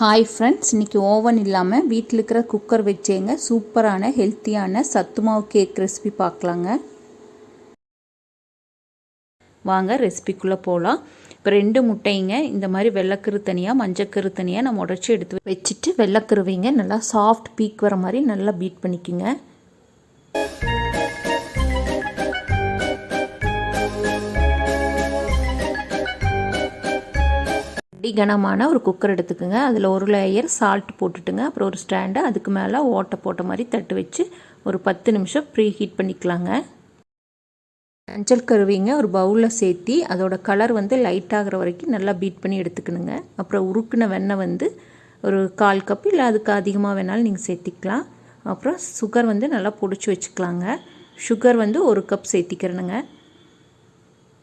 Hi friends இன்றைக்கி oven இல்லாமல் வீட்டில் இருக்கிற குக்கர் வச்சேங்க. சூப்பரான ஹெல்த்தியான சத்து மாவு கேக் ரெசிபி பார்க்கலாங்க. வாங்க ரெசிபிக்குள்ளே போகலாம் இப்போ ரெண்டு முட்டைங்க இந்த மாதிரி வெள்ளைக்கரு தனியாக மஞ்சக்கரு தனியாக நம்ம உடச்சி எடுத்து வச்சுட்டு வெள்ளைக்கருவைங்க நல்லா சாஃப்ட் பீக் வர மாதிரி நல்லா பீட் பண்ணிக்கோங்க. கனமான ஒரு குக்கர் எடுத்துக்கோங்க. அதில் ஒரு லேயர் சால்ட் போட்டுட்டுங்க. அப்புறம் ஒரு ஸ்டாண்டு அதுக்கு மேலே ஓட்டை போட்ட மாதிரி தட்டு வச்சு ஒரு பத்து நிமிஷம் ப்ரீ ஹீட் பண்ணிக்கலாங்க. மஞ்சள் கருவிங்க ஒரு பவுலில் சேர்த்தி அதோட கலர் வந்து லைட் ஆகிற வரைக்கும் நல்லா பீட் பண்ணி எடுத்துக்கணுங்க. அப்புறம் உருக்குன வெண்ணெய் வந்து ஒரு கால் கப் இல்லை அதுக்கு அதிகமாக வேணாலும் நீங்கள் சேர்த்திக்கலாம். அப்புறம் சுகர் வந்து நல்லா பிடிச்சி வச்சுக்கலாங்க. சுகர் வந்து ஒரு கப் சேர்த்திக்கிறனுங்க.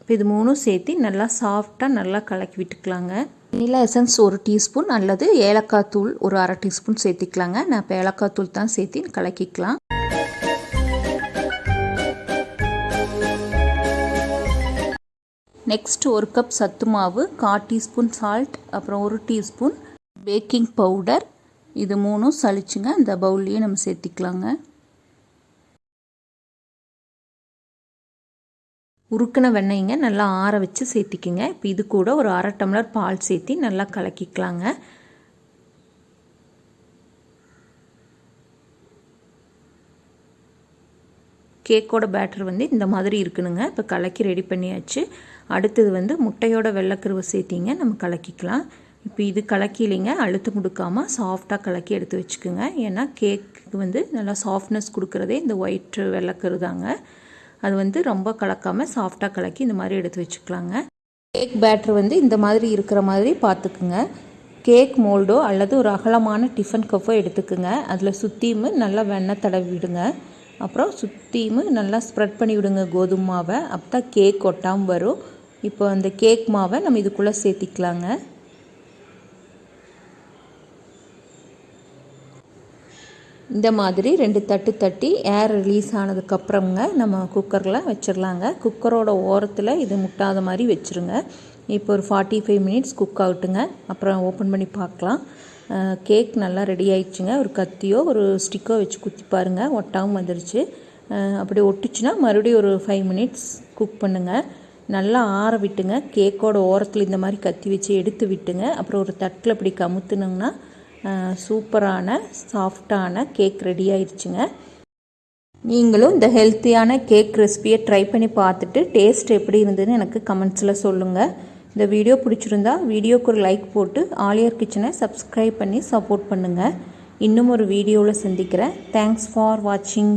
இப்போ இது மூணும் சேர்த்தி நல்லா சாஃப்டாக நல்லா கலக்கி விட்டுக்கலாங்க. வெனிலா எசன்ஸ் ஒரு டீஸ்பூன் அல்லது ஏலக்காய் தூள் ஒரு அரை டீஸ்பூன் சேர்த்திக்கலாங்க. நான் இப்போ ஏலக்காய் தூள் தான் சேர்த்து கலக்கிக்கலாம். நெக்ஸ்ட் ஒரு கப் சத்து மாவு கால் டீஸ்பூன் சால்ட் அப்புறம் ஒரு டீஸ்பூன் பேக்கிங் பவுடர் இது மூணும் சளிச்சுங்க இந்த பவுல்லையும் நம்ம சேர்த்திக்கலாங்க. உருக்கின வெண்ணெய்ங்க நல்லா ஆற வச்சு சேர்த்திக்கிங்க. இப்போ இது கூட ஒரு அரை டம்ளர் பால் சேர்த்தி நல்லா கலக்கிக்கலாங்க. கேக்கோட பேட்டர் வந்து இந்த மாதிரி இருக்கணுங்க இப்போ கலக்கி ரெடி பண்ணியாச்சு. அடுத்தது வந்து முட்டையோட வெள்ளைக்கருவை சேர்த்திங்க நம்ம கலக்கிக்கலாம். இப்போ இது கலக்கிலிங்க அழுத்தம் கொடுக்காமல் சாஃப்டாக கலக்கி எடுத்து வச்சுக்கோங்க. ஏன்னா கேக்கு வந்து நல்லா சாஃப்ட்னஸ் கொடுக்குறதே இந்த ஒயிட் வெள்ளைக்கரு தாங்க அது வந்து ரொம்ப கலக்காமல் சாஃப்டாக கலக்கி இந்த மாதிரி எடுத்து வச்சுக்கலாங்க. கேக் பேட்டர் வந்து இந்த மாதிரி இருக்கிற மாதிரி பார்த்துக்குங்க. கேக் மோல்டோ அல்லது ஒரு அகலமான டிஃபன் கப்போ எடுத்துக்குங்க. அதில் சுற்றியும் நல்லா வெண்ணெய் தடவி விடுங்க. அப்புறம் சுற்றியும் நல்லா ஸ்ப்ரெட் பண்ணி விடுங்க கோதுமை மாவை. அப்போ தான் கேக் ஒட்டாமல் வரும். இப்போ அந்த கேக் மாவை நம்ம இதுக்குள்ளே சேர்த்திக்கலாங்க. இந்த மாதிரி ரெண்டு தட்டு தட்டி ஏர் ரிலீஸ் ஆனதுக்கப்புறங்க நம்ம குக்கரில் வச்சிடலாங்க குக்கரோட ஓரத்தில் இது முட்டாத மாதிரி வச்சுருங்க. இப்போ ஒரு ஃபார்ட்டி ஃபைவ் மினிட்ஸ் குக் ஆகட்டுங்க. அப்புறம் ஓப்பன் பண்ணி பார்க்கலாம். கேக் நல்லா ரெடி ஆயிடுச்சுங்க. ஒரு கத்தியோ ஒரு ஸ்டிக்கோ வச்சு குத்தி பாருங்கள் ஒட்டாமல் வந்துடுச்சு அப்படி ஒட்டுச்சுன்னா மறுபடியும் ஒரு ஃபைவ் மினிட்ஸ் குக் பண்ணுங்கள் நல்லா ஆற விட்டுங்க. கேக்கோட ஓரத்தில் இந்த மாதிரி கத்தி வச்சு எடுத்து விட்டுங்க. அப்புறம் ஒரு தட்டில் இப்படி கமுத்துனோங்கன்னா சூப்பரான சாஃப்டான கேக் ரெடி ஆயிடுச்சுங்க. நீங்களும் இந்த ஹெல்த்தியான கேக் ரெசிபியை ட்ரை பண்ணி பார்த்துட்டு டேஸ்ட் எப்படி இருந்ததுன்னு எனக்கு கமெண்ட்ஸில் சொல்லுங்கள் இந்த வீடியோ பிடிச்சிருந்தா வீடியோக்கு ஒரு லைக் போட்டு ஆலியர் கிச்சனை சப்ஸ்கிரைப் பண்ணி சப்போர்ட் பண்ணுங்கள் இன்னும் ஒரு வீடியோவில் சந்திக்கிறேன். தேங்க்ஸ் ஃபார் வாட்சிங்